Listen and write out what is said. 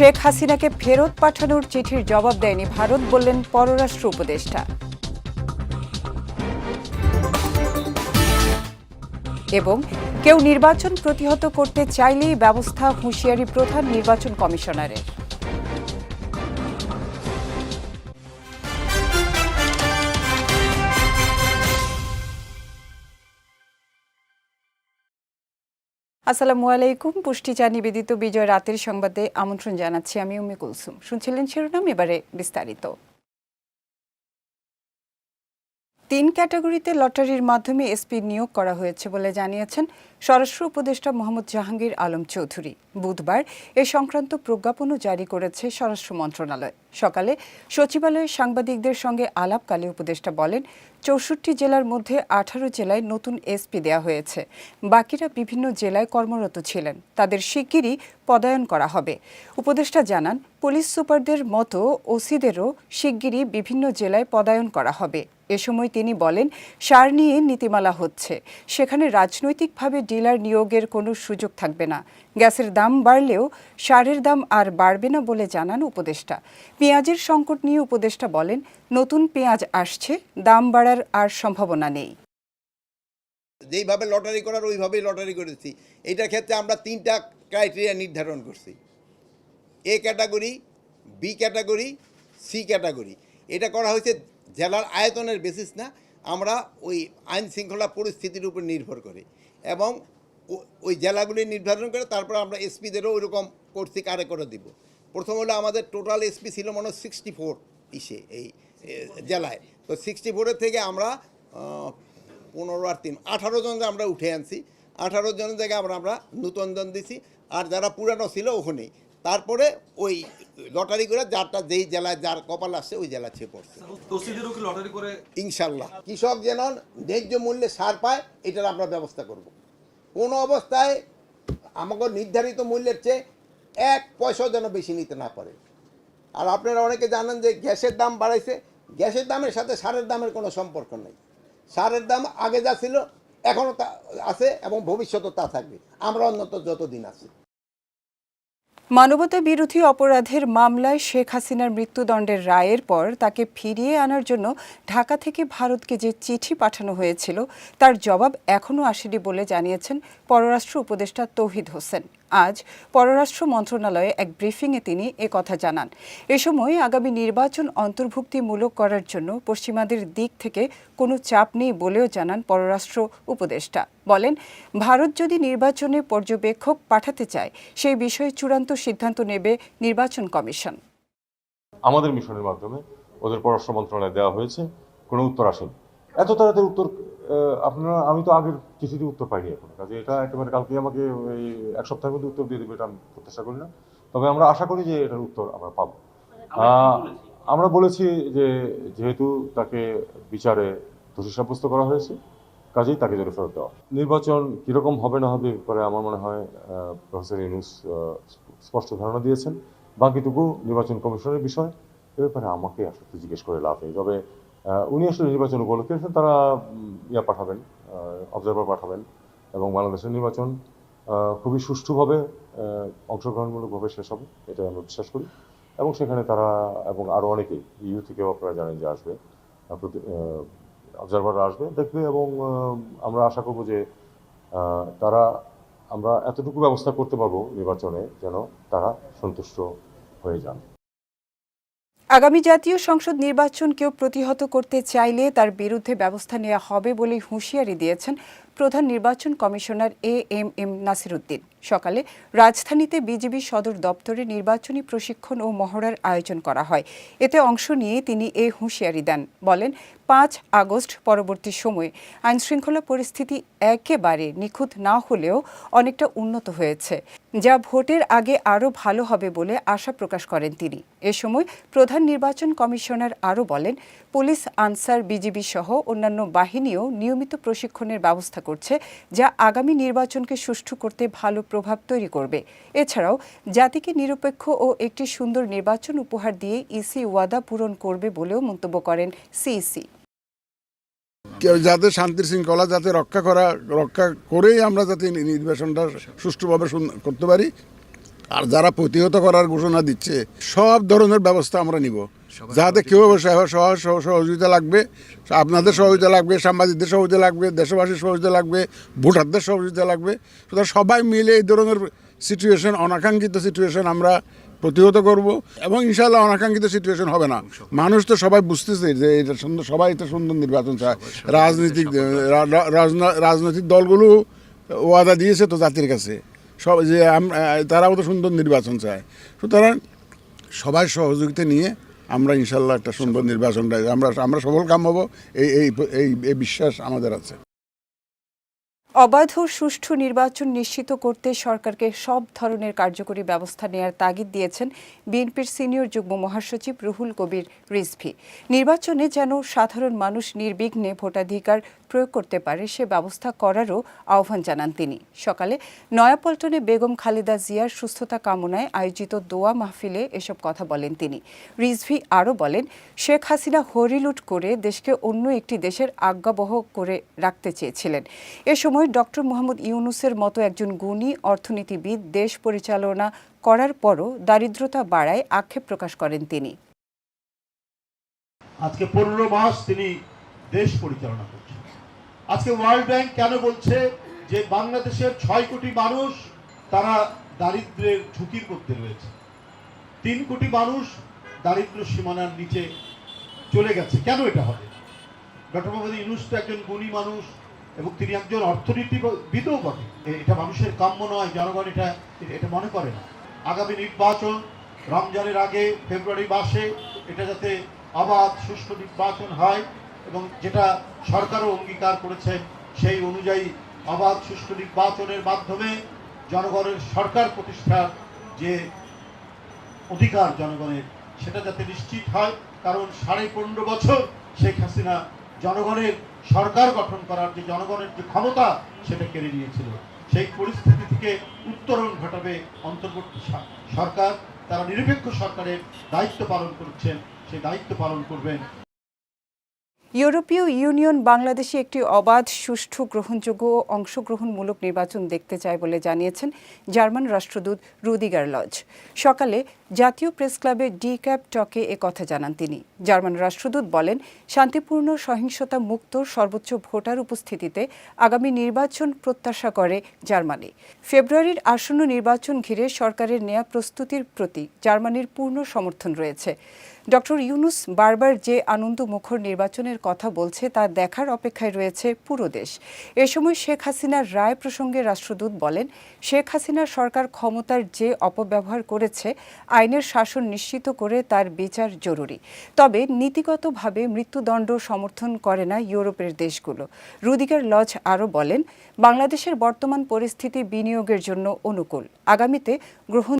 শেখ হাসিনাকে ফেরত পাঠানোর চিঠির জবাব দেয়নি ভারত বললেন পররাষ্ট্র উপদেষ্টা। এবং কেউ নির্বাচন প্রতিহত করতে চাইলেই ব্যবস্থা হুঁশিয়ারি প্রধান নির্বাচন কমিশনারের। আসসালামু আলাইকুম। পুষ্টি চা নিবেদিত বিজয় রাতের সংবাদে আমন্ত্রণ জানাচ্ছি আমি উমি কুলসুম। শুনছিলেন শিরোনাম, এবারে বিস্তারিত। তিন ক্যাটাগরিতে লটারির মাধ্যমে এসপি নিয়োগ করা হয়েছে বলে জানিয়েছেন স্বরাষ্ট্র উপদেষ্টা মোহাম্মদ জাহাঙ্গীর আলম চৌধুরী। বুধবার এ সংক্রান্ত প্রজ্ঞাপনও জারি করেছে স্বরাষ্ট্র মন্ত্রণালয়। সকালে সচিবালয়ে সাংবাদিকদের সঙ্গে আলাপকালে উপদেষ্টা বলেন, চৌষট্টি জেলার মধ্যে আঠারো জেলায় নতুন এসপি দেওয়া হয়েছে। বাকিরা বিভিন্ন জেলায় কর্মরত ছিলেন। তাদের শিগগিরই পদায়ন করা হবে। উপদেষ্টা জানান, পুলিশ সুপারদের মতো ওসিদেরও শিগগিরই বিভিন্ন জেলায় পদায়ন করা হবে। এ সময় তিনি বলেন, সার নিয়ে নীতিমালা হচ্ছে। সেখানে রাজনৈতিকভাবে ডিলার নিয়োগের কোনো সুযোগ থাকবে না। গ্যাসের দাম বাড়লেও সারের দাম আর বাড়বে না বলে জানান উপদেষ্টা। পেঁয়াজের সংকট নিয়ে উপদেষ্টা বলেন, নতুন পেঁয়াজ আসছে, দাম বাড়ার আর সম্ভাবনা নেই। যেইভাবে লটারি করার, ওইভাবেই লটারি করেছি। এইটার ক্ষেত্রে আমরা তিনটা ক্রাইটেরিয়া নির্ধারণ করছি। A category, B category, C category. এটা করা হয়েছে জেলার আয়তনের বেসিস না, আমরা ওই আইন শৃঙ্খলা পরিস্থিতির উপর নির্ভর করে এবং ওই জেলাগুলি নির্ধারণ করে তারপর আমরা এসপিদেরও ওইরকম করছি কারে করে দিব। প্রথম হলো আমাদের টোটাল এসপি ছিল মনে হয় সিক্সটি ফোর ইসে এই জেলায়। তো সিক্সটি ফোরের থেকে আমরা পনেরো আর তিন, আঠারো জন আমরা উঠে আনছি। আঠারো জনের জায়গায় আমরা আমরা নতুন জন দিছি। আর যারা পুরানো ছিল ওখানেই। তারপরে ওই লটারি করে যারটা যেই জেলায় যার কপাল আসছে ওই জেলা ছেয়ে পড়ছে লটারি করে? ইনশাল্লাহ। কৃষক যেন ন্যায্য মূল্যে সার পায় এটার আমরা ব্যবস্থা করব। কোনো অবস্থায় আমাকে নির্ধারিত মূল্যের চেয়ে এক পয়সাও যেন বেশি নিতে না পারে। আর আপনারা অনেকে জানেন যে গ্যাসের দাম বাড়াইছে গ্যাসের দামের সাথে সারের দামের কোনো সম্পর্ক নেই। সারের দাম আগে যা ছিল এখনও তা আছে এবং ভবিষ্যতেও তা থাকবে। আমরা অন্তত যতদিন আছি। মানবতা বিরোধী অপরাধের মামলায় শেখ হাসিনার মৃত্যুদণ্ডের রায়ের পর তাকে ফিরিয়ে আনার জন্য ঢাকা থেকে ভারতকে যে চিঠি পাঠানো হয়েছিল, তার জবাব এখনও আসেনি বলে জানিয়েছেন পররাষ্ট্র উপদেষ্টা তৌহিদ হোসেন। আজ পররাষ্ট্র মন্ত্রণালয়ে এক ব্রিফিংয়ে তিনি কথা জানান। এ সময় আগামী নির্বাচন অন্তর্ভুক্তিমূলক করার জন্য পশ্চিমাদের দিক থেকে কোনো চাপ নেই বলেও জানান পররাষ্ট্র উপদেষ্টা। বলেন, ভারত যদি নির্বাচনে পর্যবেক্ষক পাঠাতে চায়, সেই বিষয়ে চূড়ান্ত সিদ্ধান্ত নেবে নির্বাচন কমিশন। আমাদের মিশনের মাধ্যমে ওদের পররাষ্ট্র মন্ত্রণালয়ে দেওয়া হয়েছে, কোনো উত্তর আসেনি। এত তাড়াতাড়ি উত্তর আপনারা আমি তো আগের চিঠিতে উত্তর পাইনি এখন। কাজে এটা একেবারে কালকে আমাকে এই এক সপ্তাহের মধ্যে উত্তর দিয়ে দেবে এটা আমি প্রত্যাশা করি না। তবে আমরা আশা করি যে এটার উত্তর আমরা পাবো। আমরা বলেছি? যে যেহেতু তাকে বিচারে দোষী সাব্যস্ত করা হয়েছে কাজেই তাকে জেলে ফেরত দেওয়া নির্বাচন কীরকম হবে না হবে করে আমার মনে হয় প্রফেসর ইউনুস স্পষ্ট ধারণা দিয়েছেন। বাকিটুকু নির্বাচন কমিশনের বিষয় এ ব্যাপারে আমাকে আসলে জিজ্ঞেস করে লাভ নেই। তবে উনি আসলে নির্বাচন উপলক্ষে তারা ইয়া পাঠাবেন অবজারভার পাঠাবেন এবং বাংলাদেশের নির্বাচন খুবই সুষ্ঠুভাবে অংশগ্রহণমূলকভাবে শেষ হবে এটা আমরা বিশ্বাস করি। এবং সেখানে তারা এবং আরও অনেকেই, ইউ থেকেও আপনারা জানেন যে আসবে অবজারভাররা আসবে, দেখবে এবং আমরা আশা করব যে তারা, আমরা এতটুকু ব্যবস্থা করতে পারব নির্বাচনে যেন তারা সন্তুষ্ট হয়ে যান। আগামী জাতীয় সংসদ নির্বাচনকেও প্রতিহত করতে চাইলে তার বিরুদ্ধে ব্যবস্থা নেওয়া হবে বলে হুঁশিয়ারি দিয়েছেন প্রধান নির্বাচন commissioner A M M Nasiruddin. সকালে রাজধানীতে বিজিবি সদর দপ্তরে নির্বাচনী প্রশিক্ষণ ও মহড়ার আয়োজন করা হয়। এতে অংশ নিয়ে তিনি এ হুঁশিয়ারি দেন। বলেন, পাঁচ আগস্ট পরবর্তী সময়ে আইনশৃঙ্খলা পরিস্থিতি একেবারে নিখুঁত না হলেও অনেকটা উন্নত হয়েছে, যা ভোটের আগে আরও ভালো হবে বলে আশা প্রকাশ করেন তিনি। এ সময় প্রধান নির্বাচন কমিশনার আরও বলেন, পুলিশ, আনসার, বিজিবি সহ অন্যান্য বাহিনীও নিয়মিত প্রশিক্ষণের ব্যবস্থা করছে, যা আগামী নির্বাচনকে সুষ্ঠু করতে ভালো প্রভাব তৈরি করবে। এছাড়াও, জাতিকে নিরপেক্ষ ও একটি সুন্দর নির্বাচন উপহার দিয়ে ইসি ওয়াদা পূরণ করবে বলেও মন্তব্য করেন সিইসি। যাতে শান্তির শৃঙ্খলা যাতে রক্ষা করা, রক্ষা করেই আমরা যাতে নির্বাচনটা সুষ্ঠুভাবে করতে পারি। আর যারা প্রতিহত করার ঘোষণা দিচ্ছে, সব ধরনের ব্যবস্থা আমরা নিব। যাতে কেউ সহ- সহ- সহ- সহযোগিতা লাগবে আপনাদের সহযোগিতা লাগবে সাংবাদিকদের সহযোগিতা লাগবে দেশবাসীর সহযোগিতা লাগবে ভোটারদের সহযোগিতা লাগবে। সুতরাং সবাই মিলে এই ধরনের সিচুয়েশন অনাকাঙ্ক্ষিত সিচুয়েশন আমরা প্রতিহত করব এবং ইনশাল্লাহ অনাকাঙ্ক্ষিত সিচুয়েশন হবে না। মানুষ তো সবাই বুঝতেছে যে এটা সুন্দর সবাই এটা সুন্দর নির্বাচন চায়। রাজনৈতিক রাজনৈতিক দলগুলো ওয়াদা দিয়েছে তো জাতির কাছে। সব যে তারাও তো সুন্দর নির্বাচন চায়। সুতরাং সবাই সহযোগিতা নিয়ে আমরা ইনশাল্লাহ একটা সুন্দর নির্বাচন আমরা আমরা সফল কাম হব। এই এই এই বিশ্বাস আমাদের আছে। অবাধ সুষ্ঠু নির্বাচন নিশ্চিত করতে সরকারকে সব ধরনের কার্যকরী ব্যবস্থা নেয়ার তাগিদ দিয়েছেন বিএনপির সিনিয়র যুগ্ম মহাসচিব রুহুল কবির রিজভি। নির্বাচনে যেন সাধারণ মানুষ নির্বিঘ্নে ভোটাধিকার প্রয়োগ করতে পারে, সে ব্যবস্থা করারও আহ্বান জানান তিনি। সকালে নয়াপল্টনে বেগম খালেদা জিয়ার সুস্থতা কামনায় আয়োজিত দোয়া মাহফিলে এসব কথা বলেন তিনি। রিজভি আরও বলেন, শেখ হাসিনা হরিলুট করে দেশকে অন্য একটি দেশের আজ্ঞাবহ করে রাখতে চেয়েছিলেন। এ সময় ডক্টর মোহাম্মদ ইউনুসের মতো একজন গুণী অর্থনীতিবিদ দেশ পরিচালনা করার পরও দারিদ্রতা বাড়ায় আক্ষেপ প্রকাশ করেন তিনি। আজকে পনেরো মাস তিনি দেশ পরিচালনা করছেন। আজকে ওয়ার্ল্ড ব্যাংক কেন বলছে যে বাংলাদেশের ছয় কোটি মানুষ তারা দারিদ্রের ঝুঁকির মধ্যে রয়েছে। তিন কোটি মানুষ দারিদ্র সীমানার নিচে চলে গেছে। কেন এটা হবে? ডক্টর মোহাম্মদ ইউনুস তো একজন গুণী মানুষ। এবং তিনি একজন অর্থনীতিবিদও বটে। এটা মানুষের কাম্য নয়, জনগণ এটা এটা মনে করে না। আগামী নির্বাচন, রমজানের আগে ফেব্রুয়ারি মাসে এটা যাতে অবাধ, সুষ্ঠু নির্বাচন হয় এবং যেটা সরকারও অঙ্গীকার করেছে, সেই অনুযায়ী অবাধ, সুষ্ঠু নির্বাচনের মাধ্যমে জনগণের সরকার প্রতিষ্ঠার যে অধিকার জনগণের, সেটা যাতে নিশ্চিত হয়। কারণ সাড়ে পনেরো বছর শেখ হাসিনা জনগণের সরকার গঠন করার যে জনগণের যে ক্ষমতা, সেটা কেড়ে নিয়েছিল। সেই পরিস্থিতি থেকে উত্তরণ ঘটাবে অন্তর্বর্তী সরকার। তারা নিরপেক্ষ সরকারের দায়িত্ব পালন করছেন। সেই দায়িত্ব পালন করবেন ইউরোপীয় ইউনিয়ন বাংলাদেশে একটি অবাধ, সুষ্ঠু, গ্রহণযোগ্য ও অংশগ্রহণমূলক নির্বাচন দেখতে চায় বলে জানিয়েছেন জার্মান রাষ্ট্রদূত রুদিগার লজ। সকালে জাতীয় প্রেস ক্লাবে ডি ক্যাপ টকে এ কথা জানান তিনি। জার্মান রাষ্ট্রদূত বলেন, শান্তিপূর্ণ, সহিংসতা মুক্ত, সর্বোচ্চ ভোটার উপস্থিতিতে আগামী নির্বাচন প্রত্যাশা করে জার্মানি। ফেব্রুয়ারির আসন্ন নির্বাচন ঘিরে সরকারের নেয়া প্রস্তুতির প্রতি জার্মানির পূর্ণ সমর্থন রয়েছে। ডক্টর ইউনুস বারবার যে আনন্দ মুখর নির্বাচনের কথা বলছে, তা দেখার অপেক্ষায় রয়েছে পুরো দেশ। এ সময় শেখ হাসিনার রায় প্রসঙ্গে রাষ্ট্রদূত বলেন, শেখ হাসিনার সরকার ক্ষমতার যে অপব্যবহার করেছে, আইনের শাসন নিশ্চিত করে তার বিচার জরুরি। তবে নীতিগতভাবে মৃত্যুদণ্ড সমর্থন করে না ইউরোপের দেশগুলো। রুদিগার লজ আরও বলেন, বাংলাদেশের বর্তমান পরিস্থিতি বিনিয়োগের জন্য অনুকূল। আগামীতে গ্রহণ